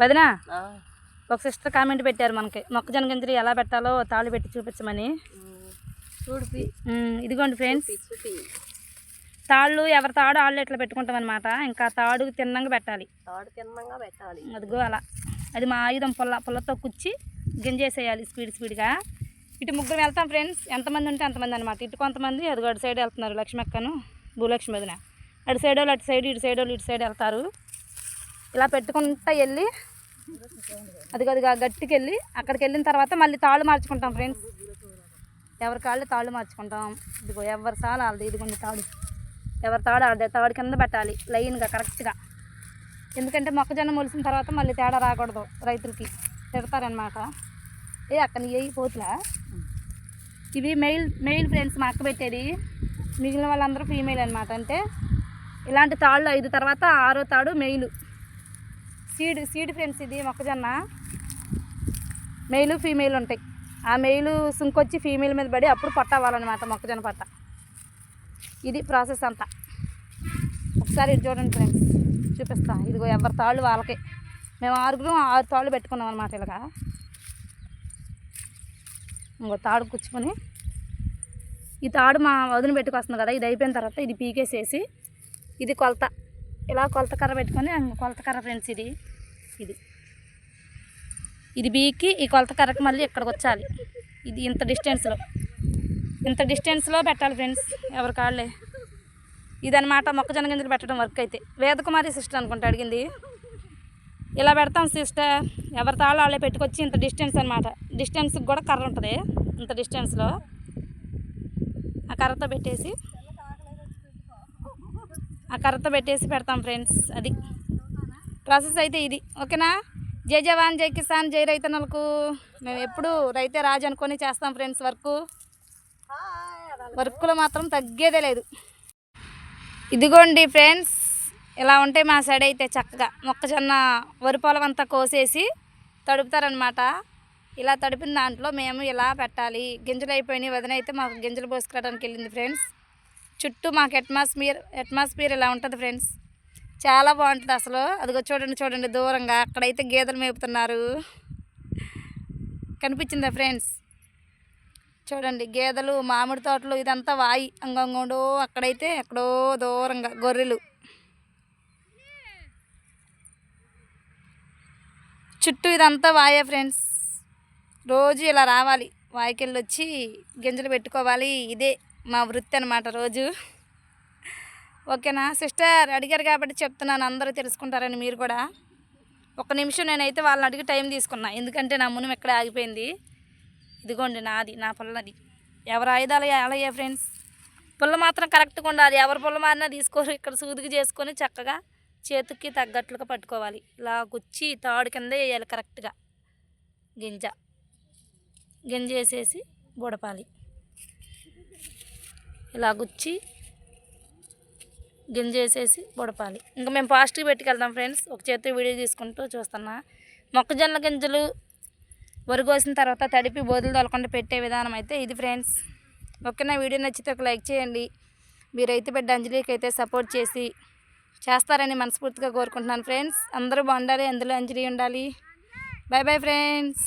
వదినా. ఒక sister comment పెట్టారు మనకి. మొక్కజొన్న గింజలు ఎలా పెట్టాలో తాళ్ళు పెట్టి చూపించమని. ఇదిగోండి ఫ్రెండ్స్ తాళ్ళు ఎవరి తాడు ఆళ్ళు ఇట్లా పెట్టుకుంటాం అనమాట ఇంకా తాడు తిన్నంగా పెట్టాలి. తాడు తిన్నంగా పెట్టాలి. అదిగో అలా. అది మా ఆయుధం పుల్ల పుల్లతో కుచ్చి గింజేసేయాలి స్పీడ్ స్పీడ్గా. ఇటు ముగ్గురు వెళ్తాం ఫ్రెండ్స్ ఎంతమంది ఉంటే అంతమంది అనమాట ఇటు కొంతమంది అదిగో అటు సైడ్ వెళ్తున్నారు లక్ష్మక్కను భూలక్ష్మి వదిన. అటు సైడ్ వాళ్ళు అటు సైడ్ ఇటు సైడ్ వాళ్ళు ఇటు సైడ్ వెళ్తారు. ఇలా పెట్టుకుంటా వెళ్ళి అది అదిగా గట్టికి వెళ్ళి అక్కడికి వెళ్ళిన తర్వాత మళ్ళీ తాళ్ళు మార్చుకుంటాం ఫ్రెండ్స్ ఎవరి కాళ్ళు తాళ్ళు మార్చుకుంటాం. ఇదిగో ఎవరి సాల వాళ్ళది ఇదిగోండి తాడు. ఎవరి తాడు ఆడదే తాడు కింద పెట్టాలి లైన్గా కరెక్ట్గా ఎందుకంటే మొక్కజొన్న మొలిసిన తర్వాత మళ్ళీ తేడా రాకూడదు రైతులకి. తిడతారనమాట ఏ అక్కడ ఏ పోతులా? ఇవి మెయిల్ మెయిల్ ఫ్రెండ్స్ మా అక్క పెట్టేది. మిగిలిన వాళ్ళందరూ ఫీమేల్ అనమాట అంటే ఇలాంటి తాళ్ళు ఐదు తర్వాత ఆరో తాడు మెయిల్ సీడ్ సీడ్ ఫ్రెండ్స్ ఇది మొక్కజొన్న. మెయిల్ ఫీమేల్ ఉంటాయి. ఆ మెయిల్ సుంకొచ్చి ఫీమేల్ మీద పడి అప్పుడు పట్ట అవ్వాలన్నమాట మొక్కజొన్న పట్ట. ఇది ప్రాసెస్ అంతా. ఒకసారి ఇది చూడండి ఫ్రెండ్స్. చూపిస్తా. ఇదిగో ఎవరి తాళ్ళు వాళ్ళకే. మేము ఆరుగురం ఆరు తాళ్ళు పెట్టుకున్నాం అనమాట ఇలాగా. ఇంకో తాడు కుచ్చుకొని ఈ తాడు మా వదిన పెట్టుకొస్తుంది కదా ఇది అయిపోయిన తర్వాత ఇది పీకేసేసి ఇది కొలత. ఇలా కొలత కర్ర పెట్టుకొని కొలత కర్ర ఫ్రెండ్స్ ఇది. ఇది. ఇది బీకి ఈ కొలత కర్రకి మళ్ళీ ఇక్కడికి వచ్చాలి. ఇది ఇంత డిస్టెన్స్లో ఇంత డిస్టెన్స్లో పెట్టాలి ఫ్రెండ్స్ ఎవరి కాళ్ళే. ఇదనమాట మొక్కజొన్న గింజలు పెట్టడం వర్క్ అయితే. వేదకుమారి సిస్టర్ అనుకుంటా అడిగింది. ఇలా పెడతాం సిస్టర్. ఎవరి తాళ్ళు వాళ్ళే పెట్టుకొచ్చి ఇంత డిస్టెన్స్ అనమాట డిస్టెన్స్కి కూడా కర్ర ఉంటుంది ఇంత డిస్టెన్స్లో ఆ కర్రతో పెట్టేసి ఆ కర్రతో పెట్టేసి పెడతాం ఫ్రెండ్స్ అది. ప్రాసెస్ అయితే ఇది. ఓకేనా? జై జవాన్ జై కిసాన్ జై రైతన్నలకు. మేము ఎప్పుడు రైతే రాజు అనుకొని చేస్తాం ఫ్రెండ్స్ వర్క్. వర్క్లో మాత్రం తగ్గేదే లేదు. ఇదిగోండి ఫ్రెండ్స్ ఇలా ఉంటే మా సైడ్ అయితే చక్కగా మొక్కజొన్న వరి పొలం అంతా కోసేసి తడుపుతారనమాట ఇలా తడిపిన దాంట్లో మేము ఇలా పెట్టాలి. గింజలు అయిపోయినాయి వదిన అయితే మాకు గింజలు పోసుకురావడానికి వెళ్ళింది ఫ్రెండ్స్. చుట్టూ మాకు అట్మాస్ఫియర్ అట్మాస్ఫియర్ ఇలా ఉంటుంది ఫ్రెండ్స్ చాలా బాగుంటుంది అసలు. అదిగో చూడండి చూడండి దూరంగా. అక్కడైతే గేదెలు మేపుతున్నారు. కనిపించిందా ఫ్రెండ్స్ చూడండి గేదెలు మామిడి తోటలు ఇదంతా వాయి. అంగంగోడో అక్కడైతే ఎక్కడో దూరంగా గొర్రెలు. చుట్టూ ఇదంతా వాయే ఫ్రెండ్స్ రోజు ఇలా రావాలి. వాయికెళ్ళి వచ్చి గింజలు పెట్టుకోవాలి. ఇదే మా వృత్తి అనమాట రోజు. ఓకేనా? సిస్టర్ అడిగారు కాబట్టి చెప్తున్నాను. అందరూ తెలుసుకుంటారని మీరు కూడా. ఒక నిమిషం నేనైతే వాళ్ళని అడిగి టైం తీసుకున్నా. ఎందుకంటే నా మునం ఎక్కడ ఆగిపోయింది? ఇదిగోండి నాది నా పుల్లది. ఎవరు ఆయుధాలు అలాగే ఫ్రెండ్స్? పుల్ల మాత్రం కరెక్ట్గా ఉండాలి. ఎవరి పుల్ల మారినా తీసుకోరు. ఇక్కడ సూదికి చేసుకొని చక్కగా చేతికి తగ్గట్లుగా పట్టుకోవాలి. ఇలా గుచ్చి తాడు కింద వేయాలి కరెక్ట్గా. గింజ. గింజ వేసేసి బుడపాలి ఇలా గుచ్చి గింజ వేసేసి పొడపాలి ఇంకా మేము ఫాస్ట్గా పెట్టుకెళ్తాం ఫ్రెండ్స్. ఒక చేతి వీడియో తీసుకుంటూ చూస్తున్నా. మొక్కజొన్న గింజలు వరిగోసిన తర్వాత తడిపి బోధులు తొలకుండా పెట్టే విధానం అయితే ఇది ఫ్రెండ్స్. ఓకేనా? వీడియో నచ్చితే ఒక లైక్ చేయండి. మీరు రైతు బిడ్డ అంజలికి అయితే సపోర్ట్ చేసి చేస్తారని మనస్ఫూర్తిగా కోరుకుంటున్నాను ఫ్రెండ్స్. అందరూ బాగుండాలి అందులో అంజలి ఉండాలి. Bye bye friends.